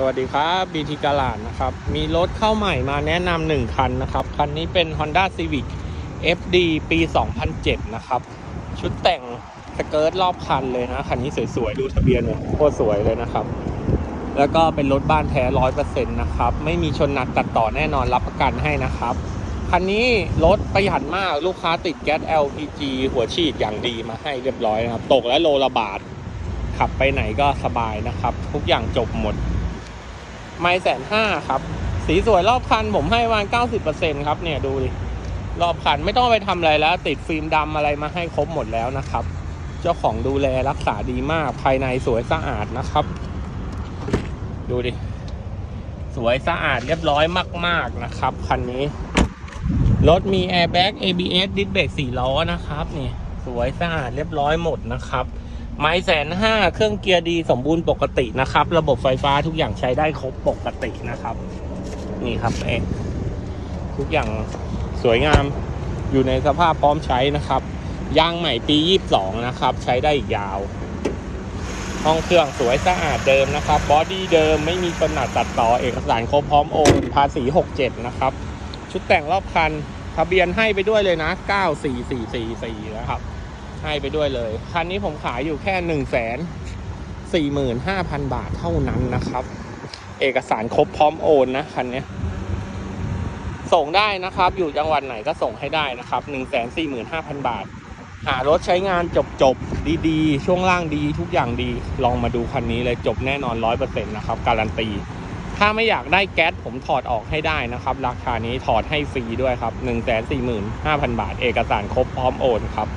สวัสดีครับบีทีกาลาดนะครับ มีรถเข้าใหม่มาแนะนำหนึ่งคันนะครับ คันนี้เป็น Honda Civic FD ปี 2007 นะครับ ชุดแต่งสเกิร์ตรอบคันเลยนะ คันนี้สวยๆ ดูทะเบียนเลยโคตรสวยเลยนะครับ แล้วก็เป็นรถบ้านแท้ร้อยเปอร์เซ็นต์นะครับ ไม่มีชนหนักตัดต่อแน่นอนรับประกันให้นะครับ คันนี้รถประหยัดมากลูกค้าติดแก๊ส LPG หัวฉีดอย่างดีมาให้เรียบร้อยนะครับ ตกและโลละบาทขับไปไหนก็สบายนะครับ ทุกอย่างจบหมด ไม่แสนห้าครับ สีสวยรอบคันผมให้วันเก้าสิบเปอร์เซ็นครับเนี่ยดูดิรอบคันไม่ต้องไปทำอะไรแล้ว ติดฟิล์มดำอะไรมาให้ครบหมดแล้วนะครับ เจ้าของดูแลรักษาดีมากภายในสวยสะอาดนะครับ ดูดิ สวยสะอาดเรียบร้อยมาก ๆนะครับคันนี้ รถมีแอร์แบ็ก ABS ดิสเบรกสี่ล้อนะครับนี่สวยสะอาดเรียบร้อยหมดนะครับ ไม้แสนห้าเครื่องเกียร์ดีสมบูรณ์ปกตินะครับ ระบบไฟฟ้าทุกอย่างใช้ได้ครบปกตินะครับ นี่ครับเองทุกอย่างสวยงามอยู่ในสภาพพร้อมใช้นะครับ ยางใหม่ปี 22 นะครับ ใช้ได้อีกยาว ห้องเครื่องสวยสะอาดเดิมนะครับบอดี้เดิมไม่มีปัญหาตัดต่อเอกสารครบพร้อมโอนภาษี 67 นะครับ ชุดแต่งรอบคันทะเบียนให้ไปด้วยเลยนะ 94444 นะครับ ให้ไปด้วยเลย คันนี้ผมขายอยู่แค่1นึ่งแสนสี่หมื่นห้าพันบาทเท่านั้นนะครับ เอกสารครบพร้อมโอนนะคันนี้ส่งได้นะครับ อยู่จังหวัดไหนก็ส่งให้ได้นะครับ1นึ่งแสนสี่หมื่นห้าพันบาท หารถใช้งานจบจบๆดีๆ ช่วงล่างดีทุกอย่างดี ลองมาดูคันนี้เลยจบแน่นอนร้อยเปอร์เซ็นต์นะครับการันตี ถ้าไม่อยากได้แก๊สผมถอดออกให้ได้นะครับ ราคานี้ถอดให้ฟรีด้วยครับ1นึ่งแสนสี่หมื่นห้าพันบาท เอกสารครบพร้อมโอนครับ